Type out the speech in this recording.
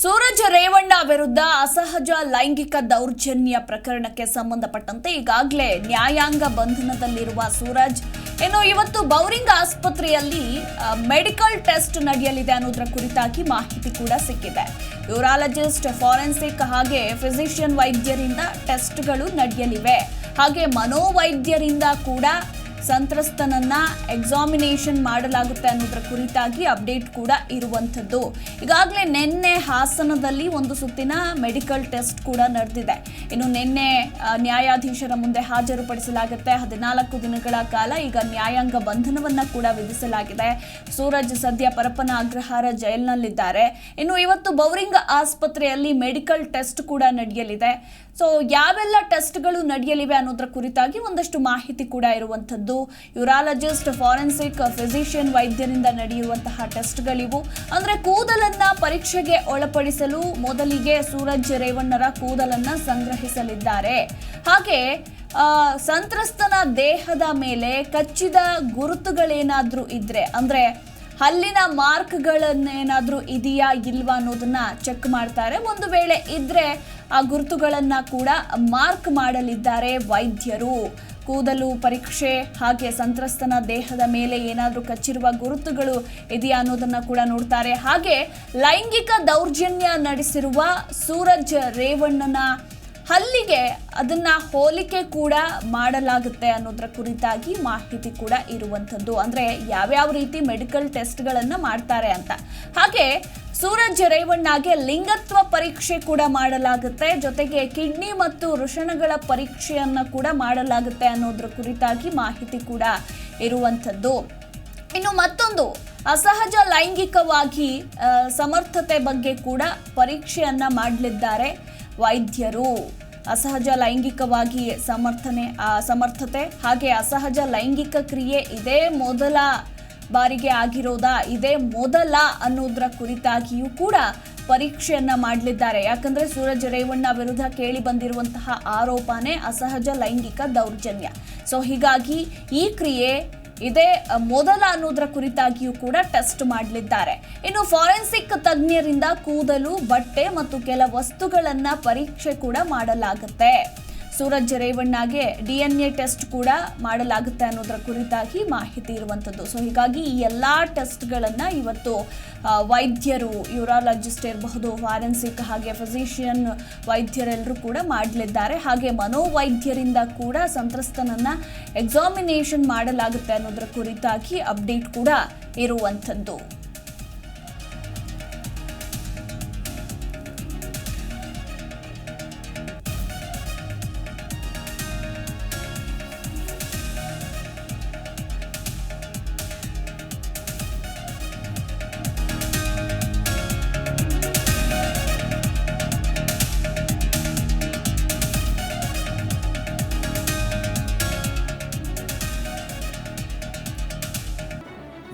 ಸೂರಜ್ ರೇವಣ್ಣ ವಿರುದ್ಧ ಅಸಹಜ ಲೈಂಗಿಕ ದೌರ್ಜನ್ಯ ಪ್ರಕರಣಕ್ಕೆ ಸಂಬಂಧಪಟ್ಟಂತೆ ಈಗಾಗಲೇ ನ್ಯಾಯಾಂಗ ಬಂಧನದಲ್ಲಿರುವ ಸೂರಜ್. ಇನ್ನು ಇವತ್ತು ಬೌರಿಂಗ್ ಆಸ್ಪತ್ರೆಯಲ್ಲಿ ಮೆಡಿಕಲ್ ಟೆಸ್ಟ್ ನಡೆಯಲಿದೆ ಅನ್ನೋದರ ಕುರಿತಾಗಿ ಮಾಹಿತಿ ಕೂಡ ಸಿಕ್ಕಿದೆ. ಯೂರಾಲಜಿಸ್ಟ್, ಫಾರೆನ್ಸಿಕ್ ಹಾಗೆ ಫಿಸಿಷಿಯನ್ ವೈದ್ಯರಿಂದ ಟೆಸ್ಟ್ಗಳು ನಡೆಯಲಿವೆ. ಹಾಗೆ ಮನೋವೈದ್ಯರಿಂದ ಕೂಡ ಸಂತ್ರಸ್ತನನ್ನ ಎಕ್ಸಾಮಿನೇಷನ್ ಮಾಡಲಾಗುತ್ತೆ ಅನ್ನೋದರ ಕುರಿತಾಗಿ ಅಪ್ಡೇಟ್ ಕೂಡ ಇರುವಂಥದ್ದು. ಈಗಾಗಲೇ ನಿನ್ನೆ ಹಾಸನದಲ್ಲಿ ಒಂದು ಸುತ್ತಿನ ಮೆಡಿಕಲ್ ಟೆಸ್ಟ್ ಕೂಡ ನಡೆದಿದೆ. ಇನ್ನು ನಿನ್ನೆ ನ್ಯಾಯಾಧೀಶರ ಮುಂದೆ ಹಾಜರುಪಡಿಸಲಾಗುತ್ತೆ. ಹದಿನಾಲ್ಕು ದಿನಗಳ ಕಾಲ ಈಗ ನ್ಯಾಯಾಂಗ ಬಂಧನವನ್ನ ಕೂಡ ವಿಧಿಸಲಾಗಿದೆ. ಸೂರಜ್ ಸದ್ಯ ಪರಪ್ಪನ ಅಗ್ರಹಾರ ಜೈಲ್ನಲ್ಲಿದ್ದಾರೆ. ಇನ್ನು ಇವತ್ತು ಬೌರಿಂಗ್ ಆಸ್ಪತ್ರೆಯಲ್ಲಿ ಮೆಡಿಕಲ್ ಟೆಸ್ಟ್ ಕೂಡ ನಡೆಯಲಿದೆ. ಸೊ ಯಾವೆಲ್ಲ ಟೆಸ್ಟ್ಗಳು ನಡೆಯಲಿವೆ ಅನ್ನೋದ್ರ ಕುರಿತಾಗಿ ಒಂದಷ್ಟು ಮಾಹಿತಿ ಕೂಡ ಇರುವಂಥದ್ದು. ಯುರಾಲಜಿಸ್ಟ್ ಫಾರೆನ್ಸಿಕ್ ಫಿಸಿಷಿಯನ್ ವೈದ್ಯರಿಂದ ನಡೆಯುವಂತಹ ಟೆಸ್ಟ್ಗಳಿವು ಅಂದ್ರೆ ಕೂದಲನ್ನ ಪರೀಕ್ಷೆಗೆ ಒಳಪಡಿಸಲು ಮೊದಲಿಗೆ ಸೂರಜ್ ರೇವಣ್ಣರ ಕೂದಲನ್ನ ಸಂಗ್ರಹಿಸಲಿದ್ದಾರೆ. ಹಾಗೆ ಸಂತ್ರಸ್ತನ ದೇಹದ ಮೇಲೆ ಕಚ್ಚಿದ ಗುರುತುಗಳೇನಾದರೂ ಇದ್ರೆ, ಅಂದ್ರೆ ಹಲ್ಲಿನ ಮಾರ್ಕ್ಗಳನ್ನೇನಾದರೂ ಇದೆಯಾ ಇಲ್ವಾ ಅನ್ನೋದನ್ನ ಚೆಕ್ ಮಾಡ್ತಾರೆ. ಒಂದು ವೇಳೆ ಇದ್ರೆ ಆ ಗುರುತುಗಳನ್ನ ಕೂಡ ಮಾರ್ಕ್ ಮಾಡಲಿದ್ದಾರೆ ವೈದ್ಯರು. ಕೂದಲು ಪರೀಕ್ಷೆ ಹಾಗೆ ಸಂತ್ರಸ್ತನ ದೇಹದ ಮೇಲೆ ಏನಾದರೂ ಕಚ್ಚಿರುವ ಗುರುತುಗಳು ಇದೆಯಾ ಅನ್ನೋದನ್ನ ಕೂಡ ನೋಡ್ತಾರೆ. ಹಾಗೆ ಲೈಂಗಿಕ ದೌರ್ಜನ್ಯ ನಡೆಸಿರುವ ಸೂರಜ್ ರೇವಣ್ಣನ ಹಲ್ಲಿಗೆ ಅದನ್ನ ಹೋಲಿಕೆ ಕೂಡ ಮಾಡಲಾಗುತ್ತೆ ಅನ್ನೋದ್ರ ಕುರಿತಾಗಿ ಮಾಹಿತಿ ಕೂಡ ಇರುವಂಥದ್ದು. ಅಂದ್ರೆ ಯಾವ್ಯಾವ ರೀತಿ ಮೆಡಿಕಲ್ ಟೆಸ್ಟ್ಗಳನ್ನ ಮಾಡ್ತಾರೆ ಅಂತ. ಹಾಗೆ ಸೂರಜ್ ರೇವಣ್ಣಗೆ ಲಿಂಗತ್ವ ಪರೀಕ್ಷೆ ಕೂಡ ಮಾಡಲಾಗುತ್ತೆ. ಜೊತೆಗೆ ಕಿಡ್ನಿ ಮತ್ತು ವೃಷಣಗಳ ಪರೀಕ್ಷೆಯನ್ನ ಕೂಡ ಮಾಡಲಾಗುತ್ತೆ ಅನ್ನೋದ್ರ ಕುರಿತಾಗಿ ಮಾಹಿತಿ ಕೂಡ ಇರುವಂಥದ್ದು. ಇನ್ನು ಮತ್ತೊಂದು, ಅಸಹಜ ಲೈಂಗಿಕವಾಗಿ ಸಮರ್ಥತೆ ಬಗ್ಗೆ ಕೂಡ ಪರೀಕ್ಷೆಯನ್ನ ಮಾಡಲಿದ್ದಾರೆ. ವೈದ್ಯರು. ಅಸಹಜ ಲೈಂಗಿಕವಾಗಿ ಸಮರ್ಥನೆ ಸಮರ್ಥತೆ ಹಾಗೆ ಅಸಹಜ ಲೈಂಗಿಕ ಕ್ರಿಯೆ ಇದೇ ಮೊದಲ ಬಾರಿಗೆ ಆಗಿರೋದಾ? ಇದೇ ಮೊದಲ ಅನ್ನೋದ್ರ ಕುರಿತಾಗಿಯೂ ಕೂಡ ಪರೀಕ್ಷೆಯನ್ನ ಮಾಡಲಿದ್ದಾರೆ. ಯಾಕಂದ್ರೆ ಸೂರಜ್ ರೇವಣ್ಣ ವಿರುದ್ಧ ಕೇಳಿ ಬಂದಿರುವಂತಹ ಆರೋಪನೇ ಅಸಹಜ ಲೈಂಗಿಕ ದೌರ್ಜನ್ಯ. ಸೊ ಹೀಗಾಗಿ ಈ ಕ್ರಿಯೆ ಇದೇ ಮೊದಲ ಅನ್ನೋದರ ಕುರಿತಾಗಿಯೂ ಕೂಡ ಟೆಸ್ಟ್ ಮಾಡಲಿದ್ದಾರೆ. ಇನ್ನು ಫಾರೆನ್ಸಿಕ್ ತಜ್ಞರಿಂದ ಕೂದಲು, ಬಟ್ಟೆ ಮತ್ತು ಕೆಲ ವಸ್ತುಗಳನ್ನ ಪರೀಕ್ಷೆ ಕೂಡ ಮಾಡಲಾಗುತ್ತೆ. ಸೂರಜ್ ರೇವಣ್ಣಗೆ ಡಿ ಎನ್ ಎ ಟೆಸ್ಟ್ ಕೂಡ ಮಾಡಲಾಗುತ್ತೆ ಅನ್ನೋದರ ಕುರಿತಾಗಿ ಮಾಹಿತಿ ಇರುವಂಥದ್ದು. ಸೊ ಹೀಗಾಗಿ ಈ ಎಲ್ಲ ಟೆಸ್ಟ್ಗಳನ್ನು ಇವತ್ತು ವೈದ್ಯರು, ಯೂರಾಲಜಿಸ್ಟ್ ಇರಬಹುದು, ಫಾರೆನ್ಸಿಕ್ ಹಾಗೆ ಫಿಸಿಷಿಯನ್ ವೈದ್ಯರೆಲ್ಲರೂ ಕೂಡ ಮಾಡಲಿದ್ದಾರೆ. ಹಾಗೆ ಮನೋವೈದ್ಯರಿಂದ ಕೂಡ ಸಂತ್ರಸ್ತನನ್ನು ಎಕ್ಸಾಮಿನೇಷನ್ ಮಾಡಲಾಗುತ್ತೆ ಅನ್ನೋದರ ಕುರಿತಾಗಿ ಅಪ್ಡೇಟ್ ಕೂಡ ಇರುವಂಥದ್ದು.